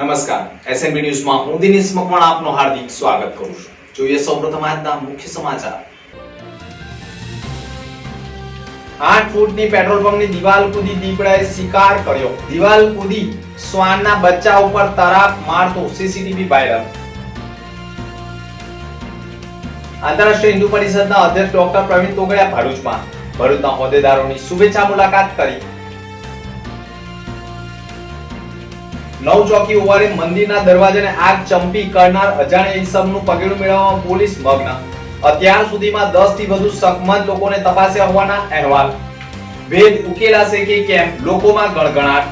નમસ્કાર. એસએનબી ન્યૂઝમાં હું દિનેશ મકવાણ આપનો હાર્દિક સ્વાગત કરું છું. જોઈએ સૌપ્રથમ આજના મુખ્ય સમાચાર. આઠ ફૂટની પેટ્રોલ પંપની દિવાલ કૂદી દીપડાએ શિકાર કર્યો. દિવાલ કૂદી શ્વાનના બચ્ચા ઉપર તરાપ મારતો સીસીટીવી વાયરલ આંતરરાષ્ટ્રીય હિન્દુ પરિષદના અધ્યક્ષ ડોક્ટર પ્રવીણ તોગડિયા ભરૂચમાં ભરૂચના હોદ્દેદારોની શુભેચ્છા મુલાકાત કરી નવ ચોકી ઓવારે મંદિરના દરવાજાને આગ ચંપી કરનાર અજાણ્યા ઈસમનું પગેડું મેળવવામાં પોલીસ મગ્ન. અત્યાર સુધીમાં 10 થી વધુ શકમંદ લોકોને તપાસ્યા હોવાના અહેવાલ. ભેદ ઉકેલાશે કે કેમ? લોકોમાં ગણગણાટ.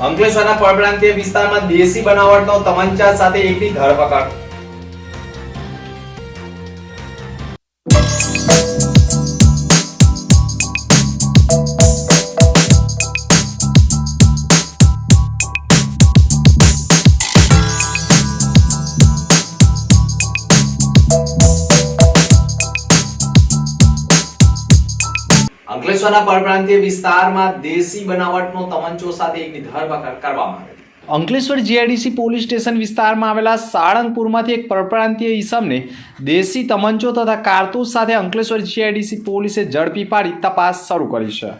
અંકલેશ્વરના પરપ્રાંતીય વિસ્તારમાં દેશી બનાવટનો તમંચા સાથે એકની ધરપકડ. અંકલેશ્વરના પરપ્રાંતીય વિસ્તારમાં દેશી બનાવટનો તમંચો સાથે એકની ધરપકડ કરવામાં આવી અંકલેશ્વર જીઆઈડીસી પોલીસ સ્ટેશન વિસ્તારમાં આવેલા સાળંગપુરમાંથી એક પરપ્રાંતીય ઈસમને દેશી તમંચો તથા કારતૂસ સાથે અંકલેશ્વર જીઆઈડીસી પોલીસે ઝડપી પાડી તપાસ શરૂ કરી છે.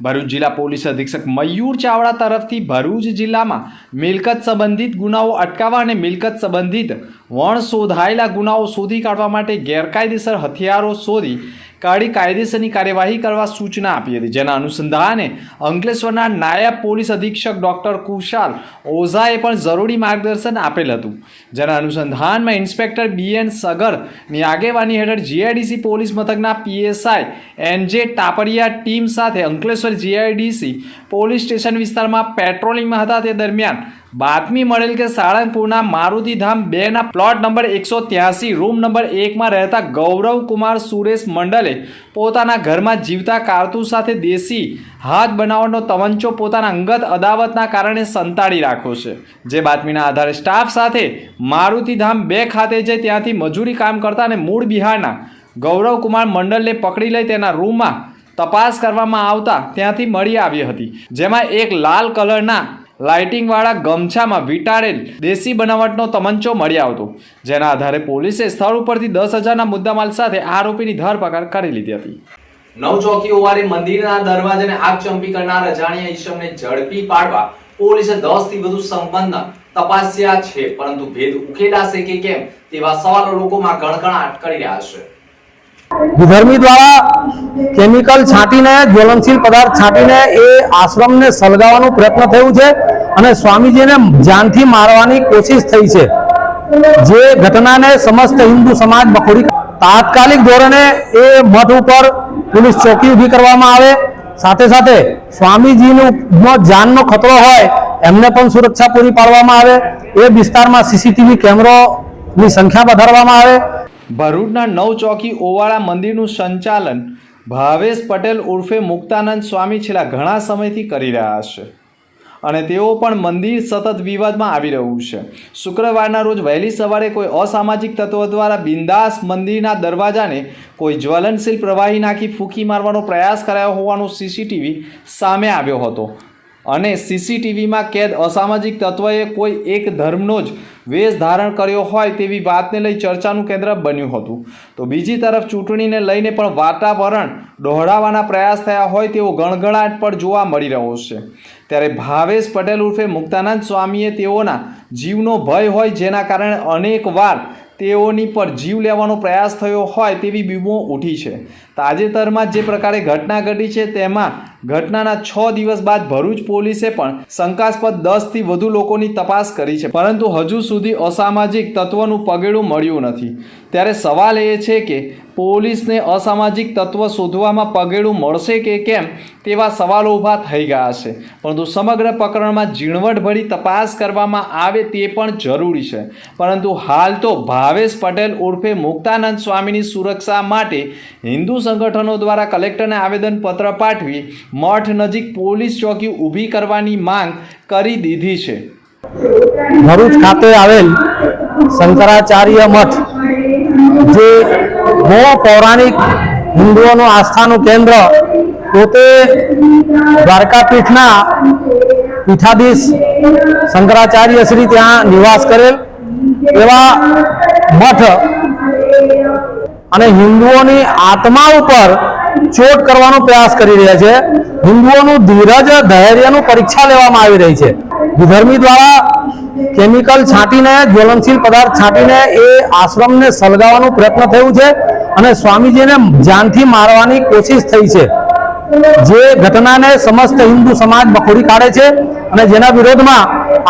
ભરૂચ જિલ્લા પોલીસ અધિક્ષક મયુર ચાવડા તરફથી ભરૂચ જિલ્લામાં મિલકત સંબંધિત ગુનાઓ અટકાવવા અને મિલકત સંબંધિત વણ શોધાયેલા ગુનાઓ શોધી કાઢવા માટે ગેરકાયદેસર હથિયારો શોધી કાઢી કાયદેસરની કાર્યવાહી કરવા સૂચના આપી હતી. જેના અનુસંધાને અંકલેશ્વરના નાયબ પોલીસ અધિક્ષક ડોક્ટર કુશાલ ઓઝાએ પણ જરૂરી માર્ગદર્શન આપેલ હતું. જેના અનુસંધાનમાં ઇન્સ્પેક્ટર બીએન સગરની આગેવાની હેઠળ જીઆઈડીસી પોલીસ મથકના PSI N J Tapariya team સાથે અંકલેશ્વર જીઆઈડીસી પોલીસ સ્ટેશન વિસ્તારમાં પેટ્રોલિંગમાં હતા. તે દરમિયાન બાતમી મળેલ કે સાળંગપુરના મારુતિધામ બેના પ્લોટ નંબર એકસો ત્યાસી, રૂમ નંબર એકમાં રહેતા ગૌરવ કુમાર સુરેશ મંડલે પોતાના ઘરમાં જીવતા કારતૂસ સાથે દેશી હાથ બનાવવાનો તવંચો પોતાના અંગત અદાવતના કારણે સંતાડી રાખ્યો છે. જે બાતમીના આધારે સ્ટાફ સાથે મારુતિધામ બે ખાતે જઈ ત્યાંથી મજૂરી કામ કરતા અને મૂળ બિહારના ગૌરવ કુમાર મંડલને પકડી લઈ તેના રૂમમાં તપાસ કરવામાં આવતા ત્યાંથી મળી આવી હતી. જેમાં એક લાલ કલરના લાઇટિંગ વાળા ગમછામાં વીંટાળેલ દેશી બનાવટનો તમંચો મળી આવતો, જેના આધારે પોલીસે સ્થળ ઉપરથી દસ હજારના મુદ્દામાલ સાથે આરોપીની ધરપકડ કરી લીધી હતી. નવચોકી ઓવારે મંદિરના દરવાજાને આગ ચંપી કરનાર અજાણ્યા ઈસમને ઝડપી પાડવા પોલીસે દસથી વધુ સંબંધ તપાસ્યા છે, પરંતુ ભેદ ઉકેલાશે કે કેમ તેવા સવાલો લોકોમાં ગણગણાટ કરી રહ્યા છે. વિધર્મી દ્વારા કેમિકલ છાંટીને, જ્વલનશીલ પદાર્થ છાંટીને એ આશ્રમને સળગાવવાનું પ્રયત્ન થયું છે અને સ્વામીજીને જાનથી મારવાની કોશિશ થઈ છે. જે ઘટનાને સમસ્ત હિન્દુ સમાજ બખોડી તાત્કાલિક ધોરણે એ મઠ ઉપર પોલીસ ચોકી ઊભી કરવામાં આવે. સાથે સાથે સ્વામીજીનું જાનનો ખતરો હોય, એમને પણ સુરક્ષા પૂરી પાડવામાં આવે. એ વિસ્તારમાં સીસીટીવી કેમેરોની સંખ્યા વધારવામાં આવે. ભરૂચના નવ ચોકી ઓવાળા મંદિરનું સંચાલન ભાવેશ પટેલ ઉર્ફે મુક્તાનંદ સ્વામી છેલ્લા ઘણા સમયથી કરી રહ્યા છે. અને તેઓ પણ મંદિર સતત વિવાદમાં આવી રહ્યું છે. શુક્રવારના રોજ વહેલી સવારે કોઈ અસામાજિક તત્વો દ્વારા બિંદાસ મંદિરના દરવાજાને કોઈ જ્વલનશીલ પ્રવાહી નાખી ફૂંકી મારવાનો પ્રયાસ કરાયો હોવાનો સીસીટીવી સામે આવ્યો હતો. અને સીસીટીવીમાં કેદ અસામાજિક તત્વએ કોઈ એક ધર્મનો જ વેશ ધારણ કર્યો હોય તેવી વાતને લઈ ચર્ચાનું કેન્દ્ર બન્યું હતું. તો બીજી તરફ ચૂંટણીને લઈને પણ વાતાવરણ દોહડાવવાના પ્રયાસ થયા હોય તેવો ગણગણાટ પણ જોવા મળી રહ્યો છે. ત્યારે ભાવેશ પટેલ ઉર્ફે મુક્તાનંદ સ્વામીએ તેઓના જીવનો ભય હોય જેના કારણે અનેક વાર તેઓની પર જીવ લેવાનો પ્રયાસ થયો હોય તેવી બીમો ઉઠી છે. તાજેતરમાં જે પ્રકારે ઘટના ઘટી છે તેમાં ઘટનાના છ દિવસ બાદ ભરૂચ પોલીસે પણ શંકાસ્પદ દસથી વધુ લોકોની તપાસ કરી છે. પરંતુ હજુ સુધી અસામાજિક તત્વનું પગેડું મળ્યું નથી. ત્યારે સવાલ એ છે કે પોલીસને અસામાજિક તત્વ શોધવામાં પગેડું મળશે કે કેમ તેવા સવાલો ઊભા થઈ ગયા છે. પરંતુ સમગ્ર પ્રકરણમાં ઝીણવટભરી તપાસ કરવામાં આવે તે પણ જરૂરી છે. પરંતુ હાલ તો ભાવેશ પટેલ ઉર્ફે મુક્તાનંદ સ્વામીની સુરક્ષા માટે હિન્દુ સંગઠનો દ્વારા કલેક્ટરને આવેદનપત્ર પાઠવી મઠ નજીક પોલીસ ચોકી ઊભી કરવાની માંગ કરી દીધી છે. ભરૂચ ખાતે આવેલ શંકરાચાર્ય મઠ બહુ પૌરાણિક હિન્દુઓનું આસ્થાનું કેન્દ્ર પોતે દ્વારકાપીઠના પીઠાધીશ શંકરાચાર્ય શ્રી ત્યાં નિવાસ કરેલ એવા મઠ અને હિન્દુઓની આત્મા ઉપર ચોટ કરવાનો પ્રયાસ કરી રહ્યા છે. હિન્દુઓનું ધીરજ, ધૈર્યનું પરીક્ષા લેવામાં આવી રહી છે. વિધર્મી દ્વારા કેમિકલ છાંટીને, જ્વલનશીલ પદાર્થ છાંટીને એ આશ્રમને સળગાવવાનું પ્રયત્ન થયું છે. અને સ્વામીજીને જાનથી મારવાની કોશિશ થઈ છે. જે ઘટનાને સમસ્ત હિન્દુ સમાજ બખોડી કાઢે છે અને જેના વિરોધમાં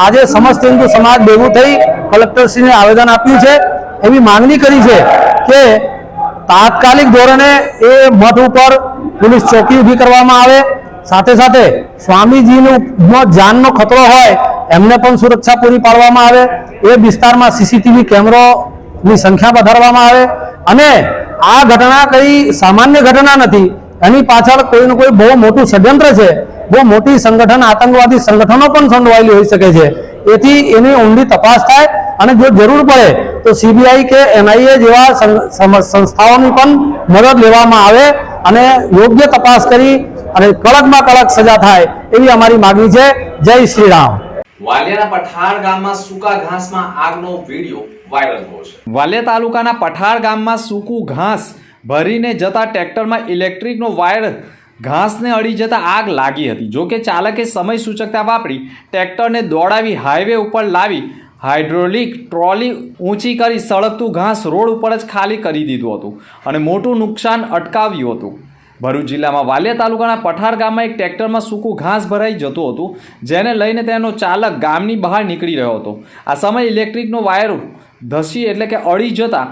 આજે સમસ્ત હિન્દુ સમાજ ભેગું થઈ કલેક્ટરશ્રીને આવેદન આપ્યું છે. એવી માંગણી કરી છે કે તાત્કાલિક ધોરણે એ મઠ ઉપર પોલીસ ચોકી ઊભી કરવામાં આવે. સાથે સાથે સ્વામીજીનું જાનનો ખતરો હોય એમને પણ સુરક્ષા પૂરી પાડવામાં આવે. એ વિસ્તારમાં સીસીટીવી કેમેરોની સંખ્યા વધારવામાં આવે. અને આ ઘટના કઈ સામાન્ય ઘટના નથી. એની પાછળ કોઈ ને કોઈ બહુ મોટું ષડયંત્ર છે. બહુ મોટી સંગઠન, આતંકવાદી સંગઠનો પણ સંડવાયેલી હોઈ શકે છે. એથી એની ઊંડી તપાસ થાય અને જો જરૂર પડે તો સીબીઆઈ કે એનઆઈએ જેવા સંસ્થાઓની પણ મદદ લેવામાં આવે અને યોગ્ય તપાસ કરી અને કડકમાં કડક સજા થાય એવી અમારી માગણી છે. જય શ્રી રામ. વાલિયાના પઠાણ ગામમાં સૂકા ઘાસમાં આગનો વીડિયો વાયરલ બહુ છે. વાલિયા તાલુકાના પઠાર ગામમાં સૂકું ઘાસ ભરીને જતા ટ્રેક્ટરમાં ઇલેક્ટ્રિકનો વાયર ઘાસને અડી જતા આગ લાગી હતી. જો કે ચાલકે સમય સૂચકતા વાપરી ટ્રેક્ટરને દોડાવી હાઈવે ઉપર લાવી હાઇડ્રોલિક ટ્રોલી ઊંચી કરી સળગતું ઘાસ રોડ ઉપર જ ખાલી કરી દીધું હતું અને મોટું નુકસાન અટકાવ્યું હતું. ભરૂચ જિલ્લામાં વાલિયા તાલુકાના પઠાર ગામમાં એક ટ્રેક્ટરમાં સૂકું ઘાસ ભરાઈ જતું હતું, જેને લઈને તેનો ચાલક ગામની બહાર નીકળી રહ્યો હતો. આ સમયે ઇલેક્ટ્રિકનો વાયર ધસી એટલે કે અડી જતા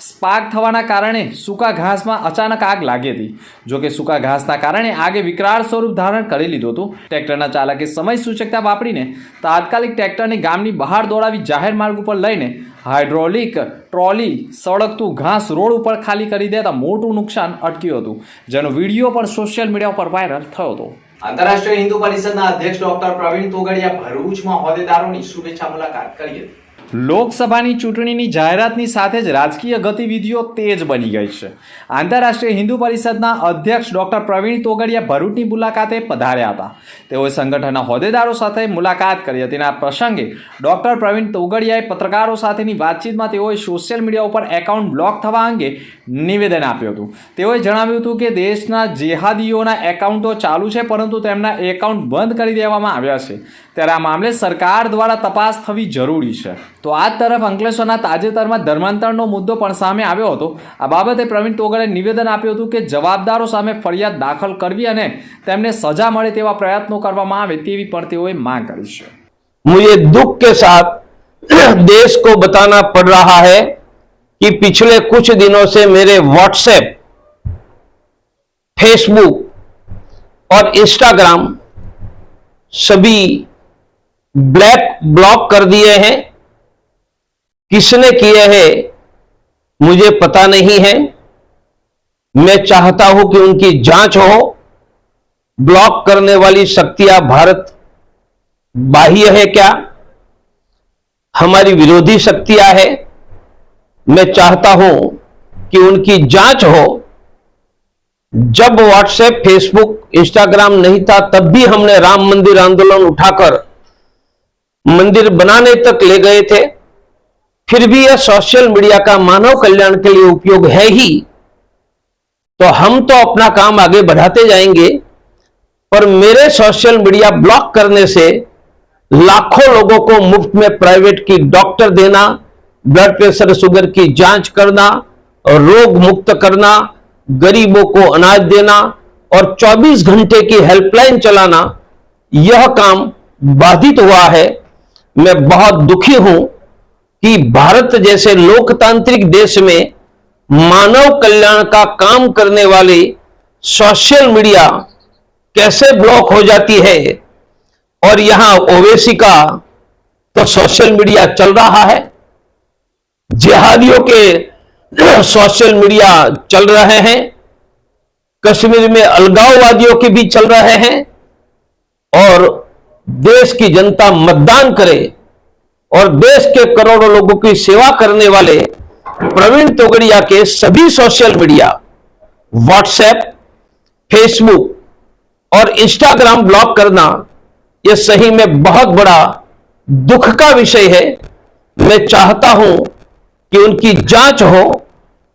સ્પાર્ક થવાના કારણે સૂકા ઘાસમાં અચાનક આગ લાગી હતી. જોકે સૂકા ઘાસના કારણે આગે વિકરાળ સ્વરૂપ ધારણ કરી લીધું હતું. ટ્રેક્ટરના ચાલકે સમય સૂચકતા વાપરીને તાત્કાલિક ટ્રેક્ટરને ગામની બહાર દોડાવી જાહેર માર્ગ ઉપર લઈને હાઇડ્રોલિક ટ્રોલી સળગતું ઘાસ રોડ ઉપર ખાલી કરી દેતા મોટું નુકસાન અટક્યું હતું, જેનો વીડિયો પણ સોશિયલ મીડિયા ઉપર વાયરલ થયો હતો. આંતરરાષ્ટ્રીય હિન્દુ પરિષદના અધ્યક્ષ ડોક્ટર પ્રવીણ તોગડિયા ભરૂચમાં હોદ્દેદારોની શુભેચ્છા મુલાકાત કરી હતી. લોકસભાની ચૂંટણીની જાહેરાતની સાથે જ રાજકીય ગતિવિધિઓ તેજ બની ગઈ છે. આંતરરાષ્ટ્રીય હિન્દુ પરિષદના અધ્યક્ષ ડોક્ટર પ્રવીણ તોગડિયા ભરૂચની મુલાકાતે પધાર્યા હતા. તેઓએ સંગઠનના હોદ્દેદારો સાથે મુલાકાત કરી હતી આ પ્રસંગે ડોક્ટર પ્રવીણ તોગડિયાએ પત્રકારો સાથેની વાતચીતમાં તેઓએ સોશિયલ મીડિયા ઉપર એકાઉન્ટ બ્લોક થવા અંગે નિવેદન આપ્યું હતું. તેઓએ જણાવ્યું હતું કે દેશના જેહાદીઓના એકાઉન્ટો ચાલુ છે, પરંતુ તેમના એકાઉન્ટ બંધ કરી દેવામાં આવ્યા છે. ત્યારે આ મામલે સરકાર દ્વારા તપાસ થવી જરૂરી છે. તો આ જ તરફ અંકલેશ્વરના તાજેતરમાં ધર્માંતરણનો મુદ્દો પણ સામે આવ્યો હતો આ બાબતે પ્રવીણ તોગરે નિવેદન આપ્યું હતું કે જવાબદારો સામે ફરિયાદ દાખલ કરવી અને તેમને સજા મળે તેવા પ્રયત્નો કરવામાં આવે તેવી પણ તેઓએ માંગ કરી છે मुझे दुख के साथ देश को बताना पड़ रहा है कि पिछले कुछ दिनों से मेरे व्हाट्सएप फेसबुक और इंस्टाग्राम सभी ब्लैक ब्लॉक कर दिए हैं किसने किए हैं, मुझे पता नहीं है। मैं चाहता हूँ कि उनकी जाँच हो। ब्लॉक करने वाली शक्तियाँ भारत बाह्य है क्या? हमारी विरोधी शक्तियाँ है। मैं चाहता हूँ कि उनकी जाँच हो। जब व्हाट्सएप, फेसबुक, इंस्टाग्राम नहीं था, तब भी हमने राम मंदिर आंदोलन उठाकर मंदिर बनाने तक ले गए थे। फिर भी यह सोशल मीडिया का मानव कल्याण के लिए उपयोग है ही। तो हम तो अपना काम आगे बढ़ाते जाएँगे, पर मेरे सोशल मीडिया ब्लॉक करने से लाखों लोगों को मुफ़्त में प्राइवेट की डॉक्टर देना ब्लड प्रेशर शुगर की जाँच करना, रोग मुक्त करना, गरीबों को अनाज देना और 24 घंटे की हेल्पलाइन चलाना, यह काम बाधित हुआ है। मैं बहुत दुखी हूँ कि भारत जैसे लोकतांत्रिक देश में मानव कल्याण का काम करने वाली सोशल मीडिया कैसे ब्लॉक हो जाती है? और यहाँ ओवैसी का तो सोशल मीडिया चल रहा है। जिहादियों के सोशल मीडिया चल रहे हैं। कश्मीर में अलगाववादियों के भी चल रहे हैं। और देश की जनता मतदान करे। और देश के करोड़ों लोगों की सेवा करने वाले प्रवीण तोगड़िया के सभी सोशल मीडिया, व्हाट्सएप, फेसबुक और इंस्टाग्राम ब्लॉक करना यह सही में बहुत बड़ा दुख का विषय है। मैं चाहता हूँ कि उनकी जाँच हो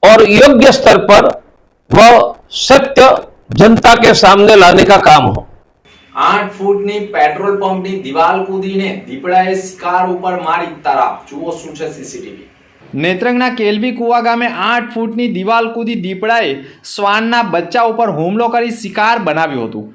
और योग्य स्तर पर वह सत्य जनता के सामने लाने का काम हो। આઠ ફૂટની પેટ્રોલ પંપની દિવાલ કૂદીને દીપડાએ શિકાર ઉપર મારી તરાપ. જુઓ શું છે સીસીટીવી નેત્રંગના કેલવી કુવા ગામે આઠ ફૂટની દિવાલ કૂદી દીપડાએ શ્વાનના બચ્ચા ઉપર હુમલો કરી શિકાર બનાવ્યું હતું.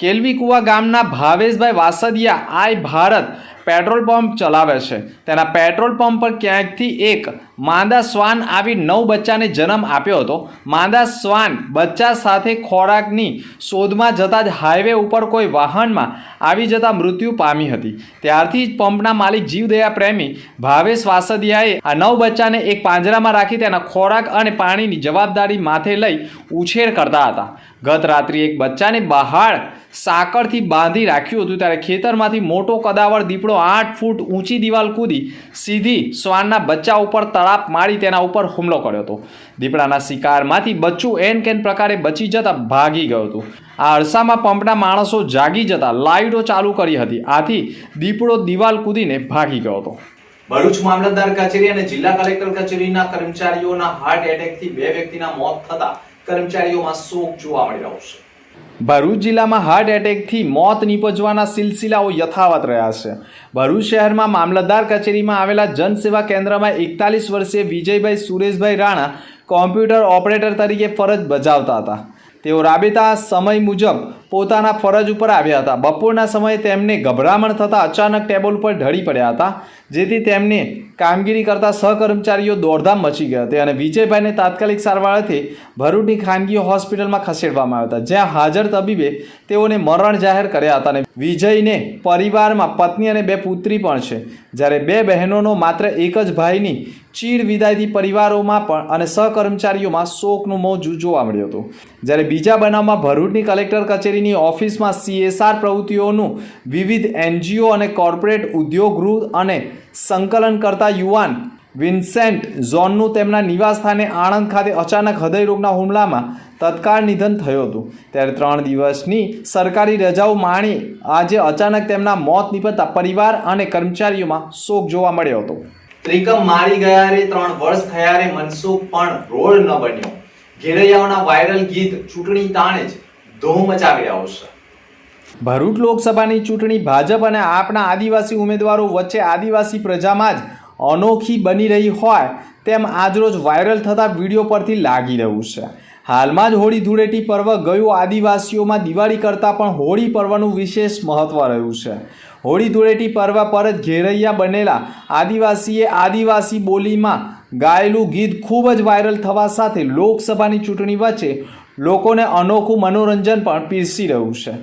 કેલવી કુવા ગામના ભાવેશભાઈ વાસદિયા, આઈ ભારત પેટ્રોલ પંપ ચલાવે છે. તેના પેટ્રોલ પંપ પર ક્યાંકથી એક માંદા શ્વાન આવી નવ બચ્ચાને જન્મ આપ્યો હતો. માંદા શ્વાન બચ્ચા સાથે ખોરાકની શોધમાં જતા જ હાઈવે ઉપર કોઈ વાહનમાં આવી જતા મૃત્યુ પામી હતી. ત્યારથી જ પંપના માલિક જીવદયા પ્રેમી ભાવેશ વાસદિયાએ આ નવ બચ્ચાને એક પાંજરામાં રાખી તેના ખોરાક અને પાણીની જવાબદારી માથે લઈ ઉછેર કરતા હતા. ગત રાત્રિ એક બચ્ચાને બહાર સાંકળથી બાંધી રાખ્યું હતું ત્યારે ખેતરમાંથી મોટો કદાવર દીપડો આઠ ફૂટ ઊંચી દિવાલ કૂદી સીધી શ્વાનના બચ્ચા ઉપર તળાપ મારી તેના ઉપર હુમલો કર્યો હતો. દીપડાના શિકારમાંથી બચ્ચું એન કેન પ્રકારે બચી જતા ભાગી ગયું હતું. આ અરસામાં પંપના માણસો જાગી જતા લાઇટો ચાલુ કરી હતી. આથી દીપડો દિવાલ કૂદીને ભાગી ગયો હતો. ભરૂચ મામલતદાર કચેરી અને જિલ્લા કલેક્ટર કચેરીના કર્મચારીઓના હાર્ટ એટેકથી બે વ્યક્તિના મોત થતા કર્મચારીઓમાં શોક જોવા મળી રહ્યો છે. ભરૂચ જિલ્લામાં હાર્ટ એટેકથી મોત નીપજવાના સિલસિલાઓ યથાવત રહ્યા છે. ભરૂચ શહેરમાં મામલતદાર કચેરીમાં આવેલા જનસેવા કેન્દ્રમાં એકતાલીસ વર્ષીય વિજયભાઈ સુરેશભાઈ રાણા કોમ્પ્યુટર ઓપરેટર તરીકે ફરજ બજાવતા હતા. તેઓ રાબેતા સમય મુજબ પોતાના ફરજ ઉપર આવ્યા હતા. બપોરના સમયે તેમને ગભરામણ થતાં અચાનક ટેબલ ઉપર ઢળી પડ્યા હતા, જેથી તેમને કામગીરી કરતા સહકર્મચારીઓ દોડધામ મચી ગયા હતી અને વિજયભાઈને તાત્કાલિક સારવારથી ભરૂચની ખાનગી હોસ્પિટલમાં ખસેડવામાં આવ્યા હતા. જ્યાં હાજર તબીબે તેઓને મરણ જાહેર કર્યા હતા અને વિજયને પરિવારમાં પત્ની અને બે પુત્રી પણ છે. જ્યારે બે બહેનોનો માત્ર એક જ ભાઈની ચીડ વિદાયથી પરિવારોમાં પણ અને સહકર્મચારીઓમાં શોકનું મોજું જોવા મળ્યું હતું. જ્યારે બીજા બનાવમાં ભરૂચની કલેક્ટર કચેરીની ઓફિસમાં સીએસઆર પ્રવૃત્તિઓનું વિવિધ એનજીઓ અને કોર્પોરેટ ઉદ્યોગગૃહ અને સંકલન કરતા યુવાન વિન્સેન્ટ ઝોનનું તેમના નિવાસસ્થાને આણંદ ખાતે અચાનક હૃદયરોગના હુમલામાં તત્કાળ નિધન થયું હતું. ત્યારે ત્રણ દિવસની સરકારી રજાઓ માણી આજે અચાનક તેમના મોત નિપજતા પરિવાર અને કર્મચારીઓમાં શોક જોવા મળ્યો હતો. ત્રિકમ મારી ગયા રે ત્રણ વર્ષ થયા રે મનસુખ પણ રોડ ન બન્યો. ઘેરૈયાઓના વાયરલ ગીત ચૂંટણી તાણે જ ધૂમ મચાવી રહ્યો છે. ભરૂચ લોકસભાની ચૂંટણી ભાજપ અને આપના આદિવાસી ઉમેદવારો વચ્ચે આદિવાસી પ્રજામાં જ અનોખી બની રહી હોય તેમ આજરોજ વાયરલ થતા વીડિયો પરથી લાગી રહ્યું છે. હાલમાં જ હોળી ધૂળેટી પર્વ ગયું. આદિવાસીઓમાં દિવાળી કરતાં પણ હોળી પર્વનું વિશેષ મહત્ત્વ રહ્યું છે. હોળી ધૂળેટી પર્વ પર જ ઘેરૈયા બનેલા આદિવાસીએ આદિવાસી બોલીમાં ગાયેલું ગીત ખૂબ જ વાયરલ થવા સાથે લોકસભાની ચૂંટણી વચ્ચે લોકોને અનોખું મનોરંજન પણ પીરસી રહ્યું છે.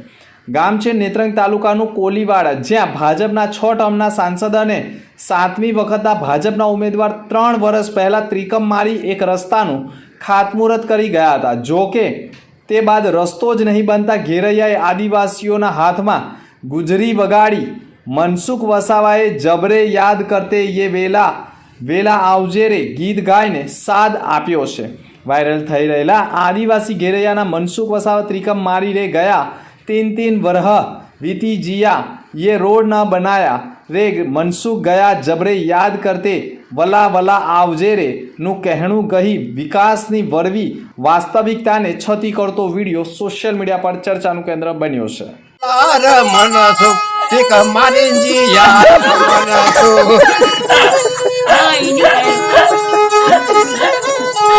ગામ છે નેત્રંગ તાલુકાનું કોલીવાડા, જ્યાં ભાજપના છ ટર્મના સાંસદ અને સાતમી વખતના ભાજપના ઉમેદવાર ત્રણ વર્ષ પહેલાં ત્રિકમ મારી એક રસ્તાનું ખાતમુહૂર્ત કરી ગયા હતા. જો કે, તે બાદ રસ્તો જ નહીં બનતા ઘેરૈયાએ આદિવાસીઓના હાથમાં ગુજરી વગાડી મનસુખ વસાવાએ જબરે યાદ કરતે યે વેલા વેલા આવજે રે ગીત ગાઈને સાદ આપ્યો છે. વાયરલ થઈ રહેલા આદિવાસી ઘેરૈયાના મનસુખ વસાવા ત્રિકમ મારી રે ગયા तीन तीन वरह वीती जिया ये रोड न बनाया રે મનસુખ ગયા જબરે યાદ કરતે વલા વલા આવજે રે નું કહેણું કહી વિકાસની વરવી વાસ્તવિકતાને છતી કરતો વિડીયો સોશિયલ મીડિયા પર ચર્ચાનું કેન્દ્ર બન્યો છે યાર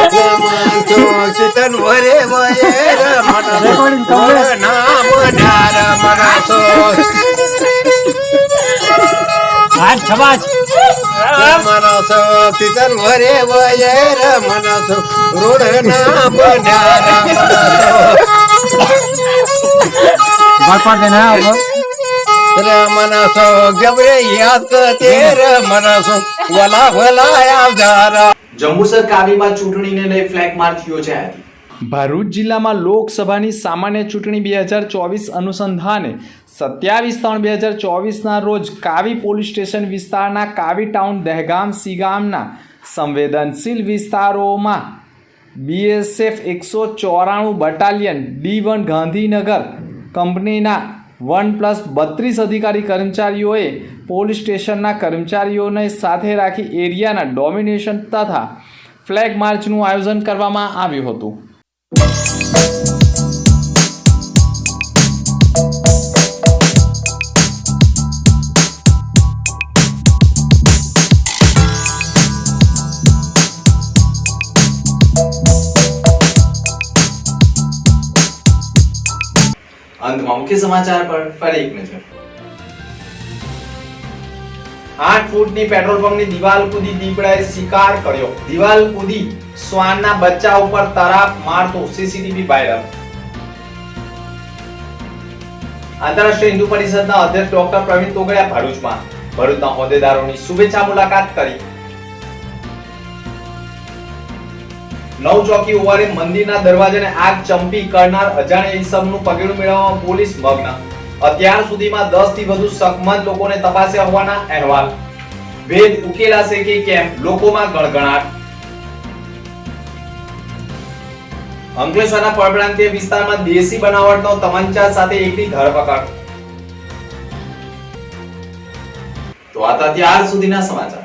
चितन भरे मयर मन नाम ध्यार मनासो आज छबाज मनस चितन भरे मयर मनस रोड नाम ध्यार मनासो ना मनासो गबरे याद तेर मनसो वला भला या જંબુસર કાવીમાં ચૂંટણીને લઈ ફ્લેગ માર્ચ યોજાઈ હતી ભરૂચ જિલ્લામાં લોકસભાની સામાન્ય ચૂંટણી બે હજાર ચોવીસ અનુસંધાને સત્યાવીસ ત્રણ બે હજાર ચોવીસના રોજ કાવી પોલીસ સ્ટેશન વિસ્તારના કાવી ટાઉન દહેગામ સીગામના સંવેદનશીલ વિસ્તારોમાં બીએસએફ એકસો ચોરાણું બટાલિયન ડી વન ગાંધીનગર કંપનીના વન પ્લસ બત્રીસ અધિકારી કર્મચારીઓએ પોલીસ સ્ટેશનના કર્મચારીઓને સાથે રાખી એરિયાના ડોમિનેશન તથા ફ્લેગ માર્ચનું આયોજન કરવામાં આવ્યું હતું. અંતમાં મુખ્ય સમાચાર પર ફરી એક નજર. આઠ ફૂટની પેટ્રોલ પંપની દિવાલ કૂદી દીપડાએ શિકાર કર્યો. દિવાલ કૂદી શ્વાનના બચ્ચા ઉપર તરાપ મારતો સીસીટીવી વાયરલ આંતરરાષ્ટ્રીય હિન્દુ પરિષદના અધ્યક્ષ ડોક્ટર પ્રવીણ તોગડિયા ભરૂચમાં ભરૂચના હોદ્દેદારોની શુભેચ્છા મુલાકાત કરી નવ ચોકી ઓવારે મંદિરના દરવાજાને આગ ચંપી કરનાર અજાણ્યા ઇસમનું પગેડું મેળવવામાં પોલીસ મગ્ન. અત્યાર સુધીમાં 10 થી વધુ શકમંદ લોકોને તપાસ્યા હોવાના અહેવાલ. ભેદ ઉકેલાશે કે કેમ, લોકોમાં ગણગણાટ. અંકલેશ્વરના પરપ્રાંતીય વિસ્તારમાં દેશી બનાવટનો તમંચા સાથે એકની ધરપકડ. તો આ અત્યાર સુધીના સમાચાર.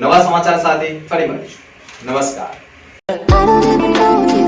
નવા સમાચાર સાથે ફરી મળીશું. નમસ્કાર. I don't even know you